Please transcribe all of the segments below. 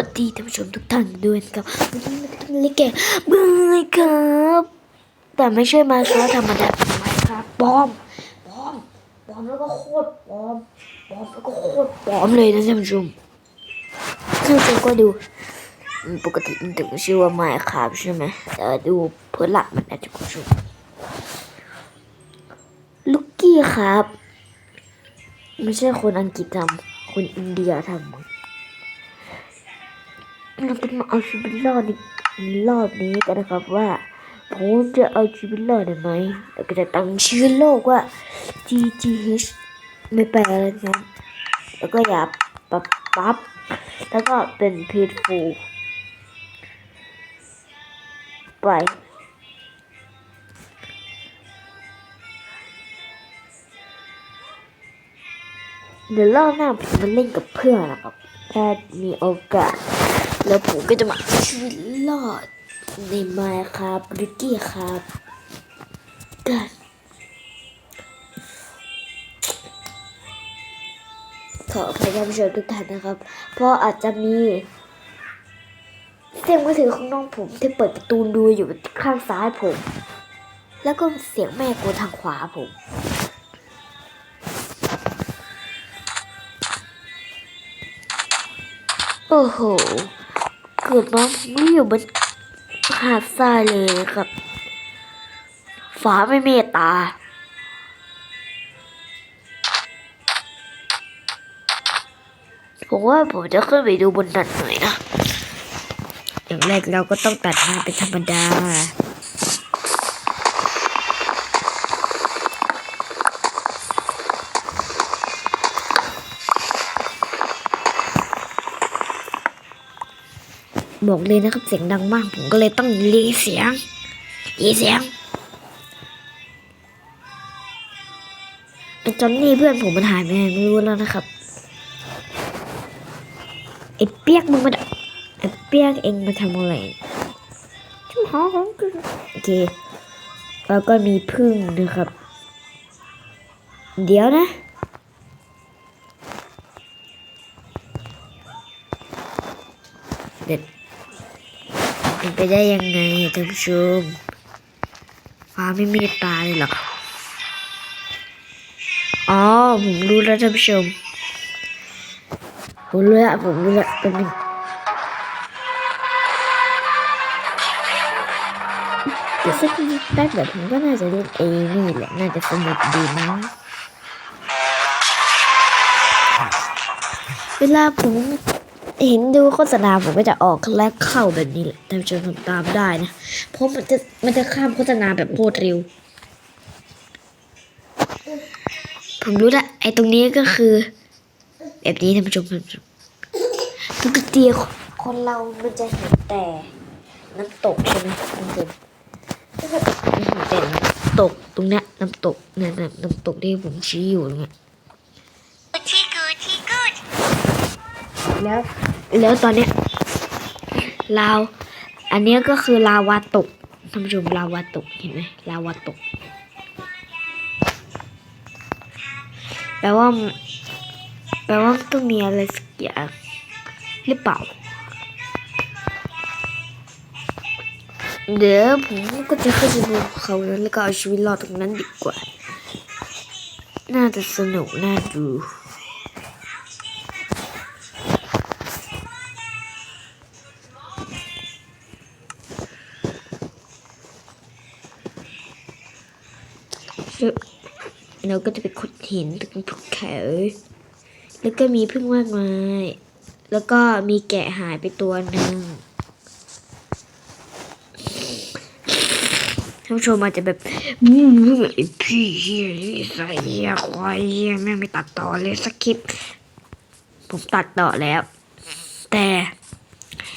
วัสดีท่านผู้ชมทุกท่านด้วยนะครับวันนี้มันต้องเล่นเกมบายครับ แต่ไม่ใช่มาครับธรรมดาเป็นไมครับบอมบอมบอมแล้วก็โคตรบอมบอมแล้วก็โคตรบอมเลยนะท่านผู้ชมท่านผู้ชมก็ดูปกติมันถึงชื่อว่าไมครับใช่ไหมแต่ดูเพื่อหลักมันอาจจะคุณผู้ชมลูกกี้ครับ ไม่ใช่คนอังกฤษทำคนอินเดียทำมั้ง เราจะมาเอาชีวิตรอดในรอบนี้กันนะครับว่าผมจะเอาชีวิตรอดได้ไหมแล้วก็จะตั้งชื่อโลกว่า GGH ไม่แปลอะไรนะแล้วก็อย่าปับปั๊บแล้วก็เป็นพีทฟูไปเดี๋ยวรอบหน้าผมมาเล่นกับเพื่อนนะครับ ถ้ามีโอกาส แล้วผมก็จะมาชีวิตรอดในไมค์ครับริกกี้ครับกันขออภัยท่านผู้ชมทุกท่านนะครับ เพราะอาจจะมีเสียงมือถือของน้องผมที่เปิดประตูดูอยู่ข้างซ้ายผม แล้วก็เสียงแม่กูทางขวาผมโอ้โห เกิดมาผมไม่อยู่บนหาดทรายเลยครับ ฟ้าไม่เมตตา ผมว่าผมจะขึ้นไปดูบนนั้นหน่อยนะอย่างแรกเราก็ต้องตัดมาเป็นธรรมดา บอกเลยนะครับเสียงดังมาก ผมก็เลยต้องรีเสียงรีเสียงไอ้จอนนี่เพื่อนผมมันหายไปไหนไม่รู้แล้วนะครับไอ้เปียกมึงมาไอ้เปียกเองมาทำอะไรชุ่มหอของกูโอเคแล้วก็มีพึ่งนะครับ เดี๋ยวนะ เป็นไปได้ยังไงท่านผู้ชมฟ้าไม่มีตาเลยเหรออ๋อผมรู้แล้วท่านผู้ชมผมรู้แล้วผมรู้แล้วเป็นงเดี๋ยวสักแป๊บเดี๋ยวผมก็น่าจะเล่นเองนี่แหละน่าจะสนุกดีนะเวลาผม เห็นดูโฆษณาผมก็จะออกและเข้าแบบนี้แหละท่านผู้ชมทำตามได้นะ เพราะมันจะมันจะข้ามโฆษณาแบบโคตรเร็ว ผมรู้ละไอ้ตรงนี้ก็คือ แบบนี้ท่านผู้ชมท่านผู้ชมปกติคนเรามันจะเห็นแต่น้ำตกใช่ไหมท่านผู้ชมมันเห็นแต่น้ำตกตรงเนี้ยน้ำตกเนี่ยน้ำน้ำตกที่ผมชี้อยู่ตรงเนี้ย แล้ว แล้วตอนเนี้ยลาว อันนี้ก็คือลาวาตกท่านผู้ชมลาวาตกเห็นไหมลาวาตกแปลว่าแปลว่าต้องมีอะไรสักอย่างหรือเปล่า เดี๋ยวผมก็จะขึ้นไปบนเขานั้นแล้วก็เอาชีวิตรอดตรงนั้นดีกว่า น่าจะสนุกน่าดู เราก็จะไปขุดหินตรงภูเขาแล้วก็มีพึ่งมากมาย แล้วก็มีแกะหายไปตัวหนึ่งท่านผู้ชมอาจจะแบบไอพี่เฮียนี่ใส่เฮียควายเฮียแม่ไม่ตัดต่อเลยสักคลิป ผมตัดต่อแล้ว แต่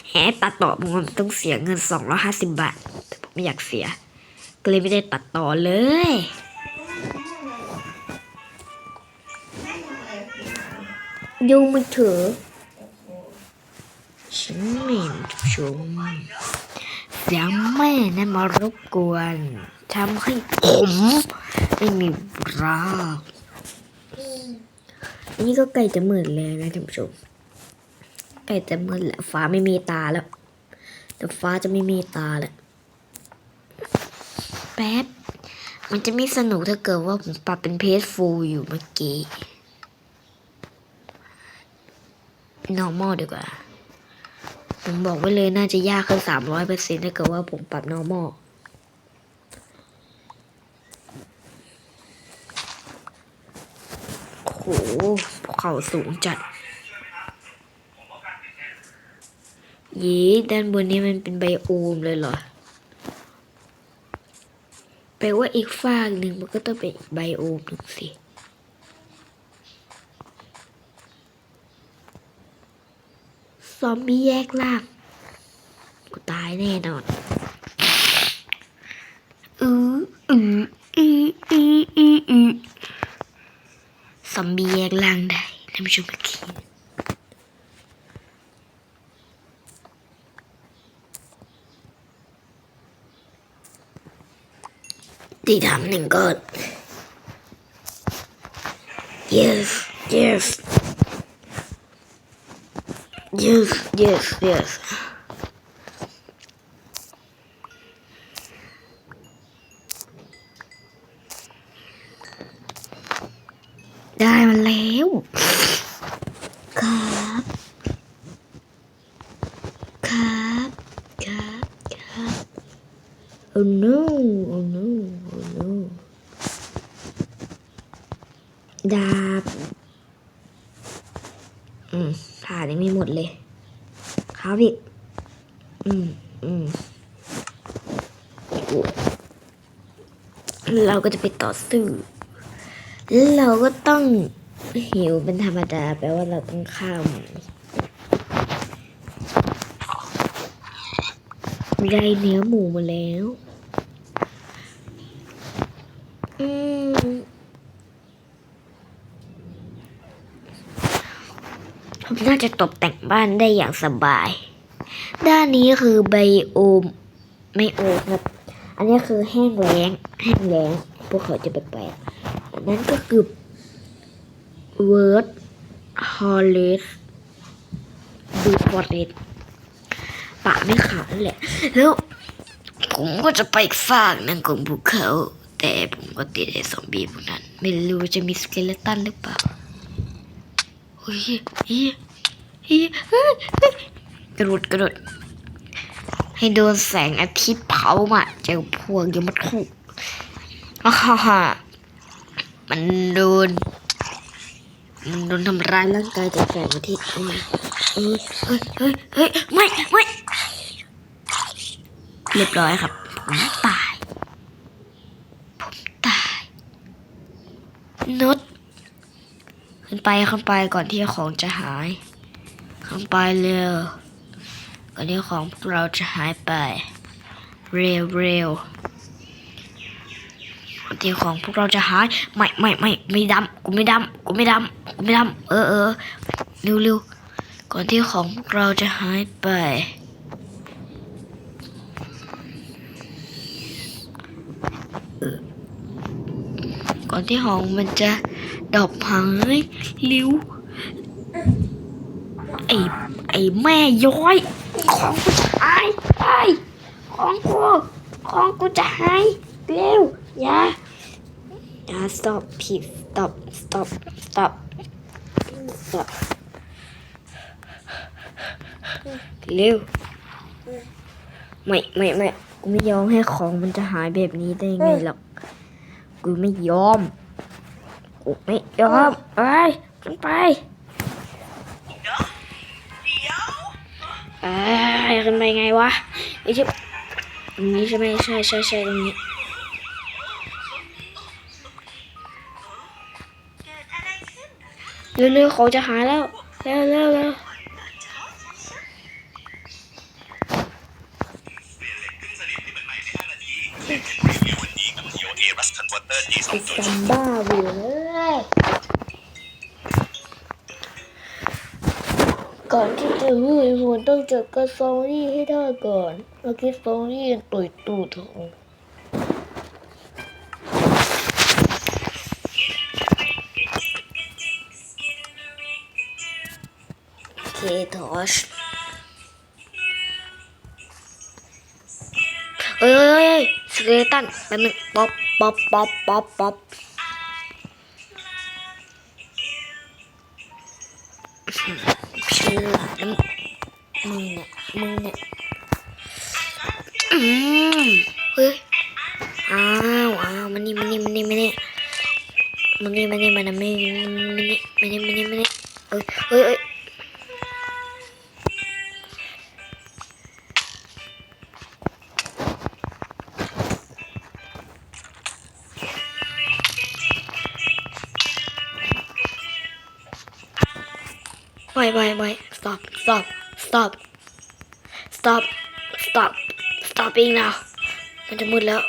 แหตัดต่อผมมันต้องเสียเงินสองร้อยห้าสิบบาท แต่ผมไม่อยากเสีย ก็เลยไม่ได้ตัดต่อเลย ดูมือถือ ฉันไม่เห็นชมเสียงแม่นั้นมารบกวนทำให้ผมไม่มีรากอันนี้ก็ใกล้จะหมื่นแล้วนะท่านผู้ชมใกล้จะมืดแล้วฟ้าไม่มีตาแล้ว แต่ฟ้าจะไม่มีตาแล้วแป๊บ มันจะไม่สนุกถ้าเกิดว่าผมปรับเป็นเพจฟูอยู่เมื่อกี้ normal ดีกว่า ผมบอกไว้เลยน่าจะยากขึ้นสามร้อยเปอร์เซ็นต์ถ้าเกิดว่าผมปรับ normal โอ้โหเข่าสูงจัด ยีด้านบนนี้มันเป็นไบโอมเลยเหรอ แปลว่าอีกฝากหนึ่งมันก็ต้องเป็นไบโอมหนึ่งสิ ซอมบี้แยกล่าง กูตายแน่นอนอืออืออืออืออืออือซอมบี้แยกล่างได้ท่านผู้ชมเมื่อกี้ที่ทำหนึ่งก็ yes yes yes yes yes ได้มาแล้วครับ ครับ ครับ ครับ oh no oh no oh no ดาบ อืมผ่านยังไม่หมดเลย ครับอีกอืม อืม เราก็จะไปต่อสู้แล้วเราก็ต้องหิวเป็นธรรมดาแปลว่าเราต้องข้ามได้เนื้อหมูมาแล้วอืมผมน่าจะตกแต่งบ้านได้อย่างสบาย ด้านนี้คือไบโอม ไม่โอครับ อันนี้คือแห้งแล้งแห้งแล้งพวกเขาจะแปลกๆอันนั้นก็คือเวิร์ดฮอลเลสดูฟอร์เรสปากไม่ขาดนั่นแหละ แล้วผมก็จะไปฝากนั่งของภูเขา แต่ผมก็ติดไอ้ซอมบี้พวกนั้น ไม่รู้จะมีสเกเลตันหรือเปล่าโอ้ยเฮ้ยเฮ้ยเฮ้ยเฮ้ยกระโดดกระโดด ให้โดนแสงอาทิตย์เผามาเจอพวกยมทูตอ่าฮ่าฮ่ามันโดน มันโดนทำร้ายร่างกายจากแสงอาทิตย์เอ้ยเอ้ยเฮ้ยเฮ้ยเฮ้ยไม่ไม่เรียบร้อยครับผมตาย ผมตายนดขึ้นไปขึ้นไปก่อนที่ของจะหาย ขึ้นไปเร็ว ก่อนที่ของพวกเราจะหายไป เร็วเร็วก่อนที่ของพวกเราจะหายไม่ไม่ไม่ไม่ดำกูไม่ดำกูไม่ดำกูไม่ดำเออเออเร็วเร็วก่อนที่ของพวกเราจะหายไปก่อนที่ของมันจะดอกหายริ้วไอ้ไอ้แม่ย้อย ของกูจะหายไปของกูของกูจะหายเร็วอย่าอย่า stop ผิด stop stop stop stop เร็วไม่ไม่ไม่กูไม่ยอมให้ของมันจะหายแบบนี้ได้ไงหรอกกูไม่ยอมกูไม่ยอมไปมันไป อ้ยขึ้นไปไงวะนี่ใช่ตรงนี้ใช่ไหมใช่ใช่ใช่ตรงนี้เกิดอะไรขึ้นเหรอคะเร็วๆเขาจะหายแล้วเร็วเร็วเร็วเอรัสคอนเวอร์เตอร์ G ไอ้ซัมบ้าเว้ย ก่อนที่จะมืดมันต้องเจอกับซอรี่ให้ได้ก่อนเมื่อกี้ซอรี่ยังตุยตูดของเคทอชเอ้ยเอ้ยเอ้ยสเกตันแป๊บนึงป๊อปป๊อปป๊อปป๊อปป๊อปเชื่อน้ำมึงเนี่ยมึงเนี่ยอืมเฮ้ยอ้าวอ้าวมันนี่มันนี่มันนี่มันนี่มันนี่มันนี่มันนี่มันนี่มันนี่มันนี่มันนี่เฮ้ยเฮ้ย เอ้ยไม่ไม่ไม่ stop stop stop stop stop stopping now มันจะมืดแล้ว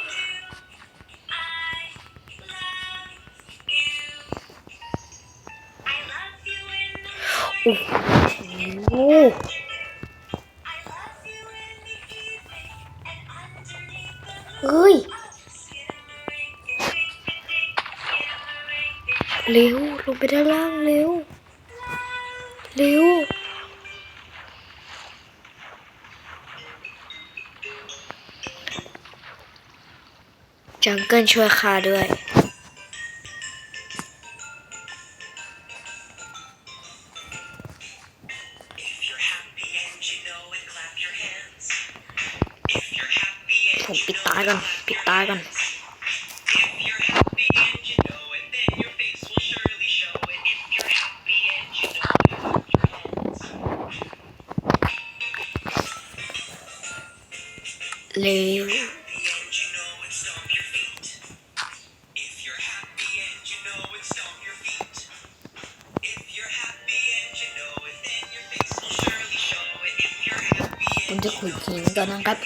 โอ้โหเฮ้ย เร็ว ลงไปด้านล่างเร็ว เร็วจังเกิลช่วยข้าด้วย แล้วผมจะขุดหินก่อนนะครับ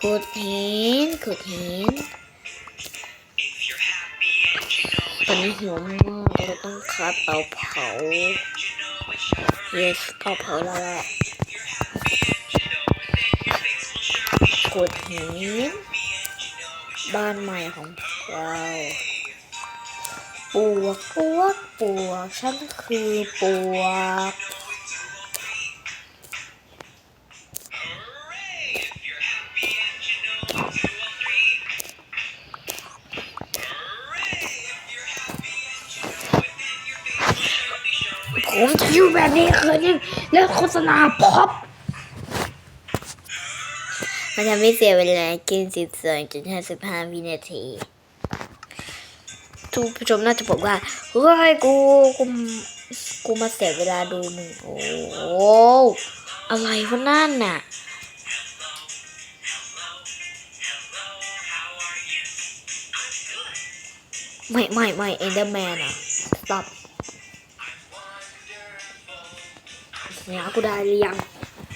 ขุดหิน ขุดหิน ตอนนี้หิวมากเราต้องคราบเตาเผาเยสเตาเผาแล้ว ขุดหินบ้านใหม่ของเราปวกปวกปวกฉันคือปวกผมจะอยู่แบบนี้คืนนึงเล่นโฆษณาพ็อป มันจะไม่เสียเวลากินสิบสองจุดห้าสิบห้าวินาที ทุกผู้ชมน่าจะบอกว่า เฮ้ยกูกูกูมาเสียเวลาดูมึงโอ้โหอะไรวะนั่นน่ะไม่ไม่ไม่เอนเดอร์แมนอะ stop เนื้อกูได้หรือยัง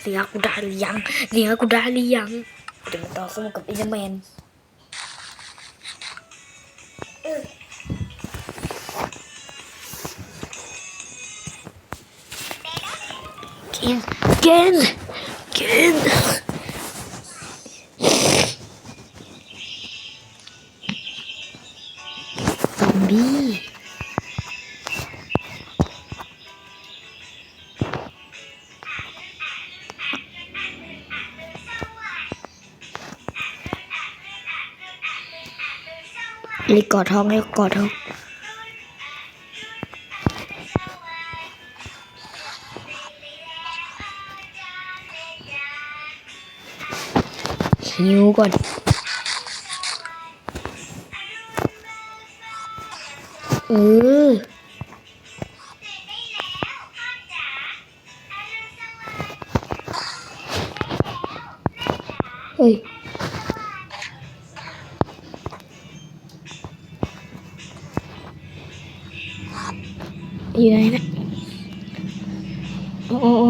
เนื้อกูได้หรือยังเนื้อกูได้หรือยังเดี๋ยวมาต่อสู้กับเอนเดอร์แมนกินกินกินซอมบี้ รีกอดท้องเรียกกอดท้องหิวก่อนเออเฮ้ย อยู่ไหนนะโอ้โอ้โอ้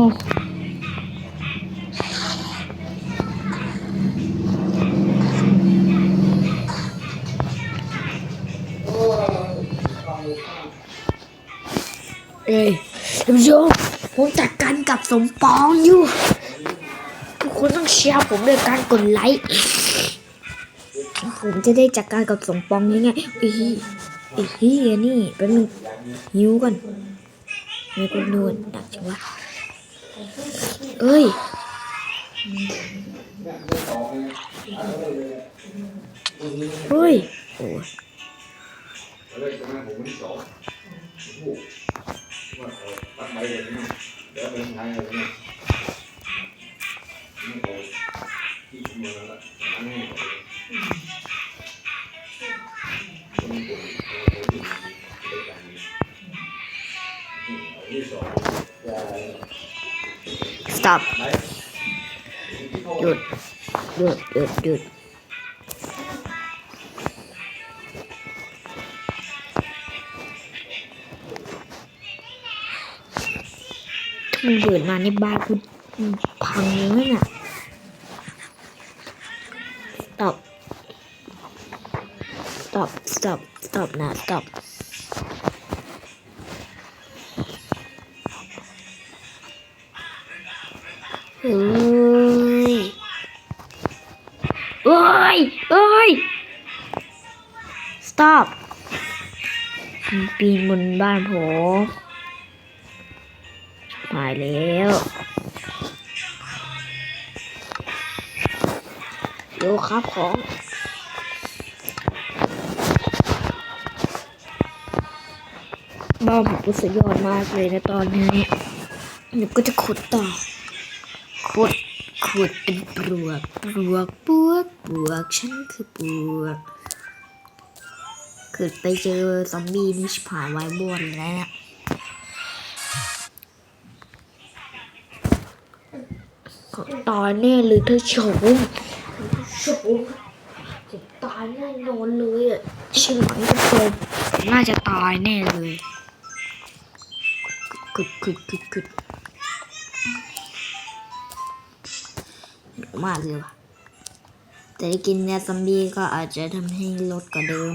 เอ้ยท่านผู้ชมผมจัดการกับสมปองอยู่ ทุกคนต้องเชียร์ผมด้วยการกดไลค์ผมจะได้จัดการกับสมปองง่ายๆอีอีฮีนี่แป๊บนึ งหิวก่อนไม่กูนวดหนักจังวะเอ้ยเฮ้ยโอ้ย stop หยุดหยุดหยุดหยุดถ้ามันเปิดมาในบ้านกูพังเลยน่ะ stop stop stop stop นะ stop เปีนบนบ้านผมตายแล้วโยครับของบ้านผมสุดยอดมากเลยนะตอนนี้เดี๋ยวก็จะขุดต่อ ขุด ขุดเป็นปลวก ปลวก ปลวก ปลวก ฉันคือปลวก กิดไปเจอซอมบี้นี่ชิบหายไว้บนแล้ว ตายแน่เลยเธอโฉมโฉมตายแน่นอนเลยอะใช่ไหมทุกคนน่าจะตายแน่เลยกึดกึดกึดกึดมากเลยว่ะแต่ได้กินเนื้อซอมบี้ก็อาจจะทำให้ลดกว่าเดิม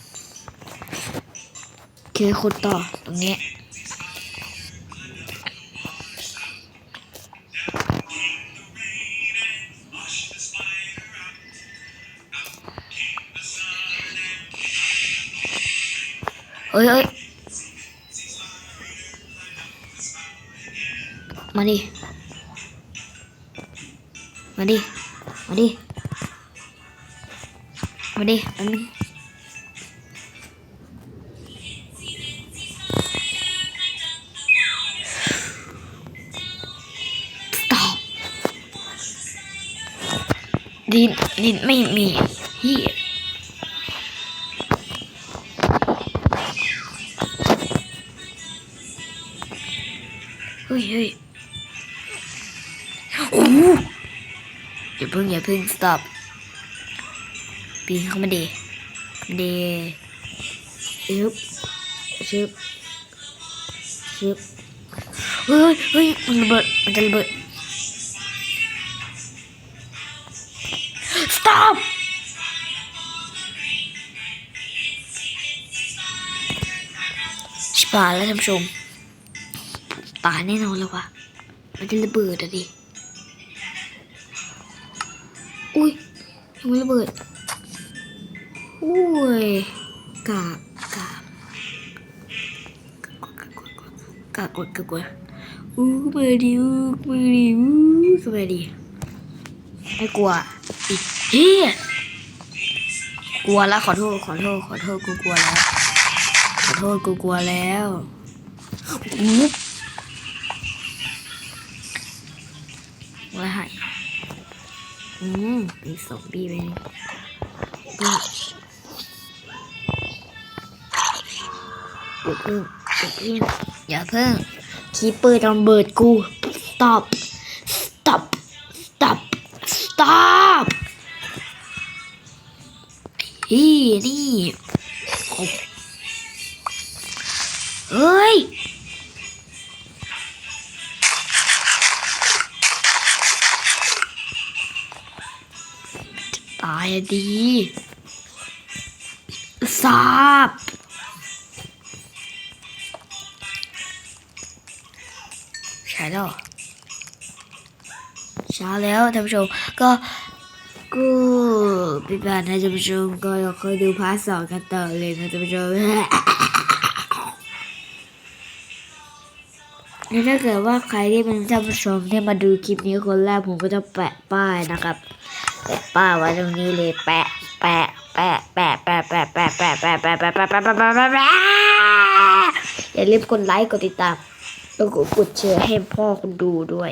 คือขุดต่อตรงนี้เฮ้ยเฮ้ยมาดิ มาดิ มาดิ มาดิมาดิ ดินดินไม่มีเฮียเฮ้ยเฮ้ยโอ้โหอย่าเพิ่งอย่าเพิ่ง stop ปีนเข้ามาดีดีชึบชึบชึบเฮ้ยเฮ้ยมันระเบิดมันจะระเบิด ชิบหาแล้วท่านผู้ชมตาแน่นอนเลยวะมันจะระเบิดอะดิอุ้ยยังไม่ระเบิดอุ้ยกากกากกากกดกากกดอู้มาดิอู้มาดิอู้ก็มาดิไม่กลัวอีเฮียกลัวแล้วขอโทษขอโทษขอโทษกูกลัวแล้ว ทษกูกลัวแล้วอู้ว่าหายอืมมีสองบีไปนี่อย่าเพิ่งอย่าเพิ่งอย่าเพิ่งคีเปอร์ระเบิดกู stop stop stop stop ไอ้นี่ แล้วเช้าแล้วท่านผู้ชมก็กูปิดบ้านนะท่านผู้ชมก็อยากคอยดูพาร์ทสองกันต่อเลยนะท่านผู้ชมแล้วถ้าเกิดว่าใครที่เป็นท่านผู้ชมที่มาดูคลิปนี้คนแรกผมก็จะแปะป้ายนะครับแปะป้ายไว้ตรงนี้เลยแปะแปะแปะแปะแปะแปะแปะแปะแปะแปะแปะแปะแปะแปะแปะแปะอย่าลืมกดไลค์กดติดตาม แล้วก็กดแชร์ให้พ่อคุณดูด้วย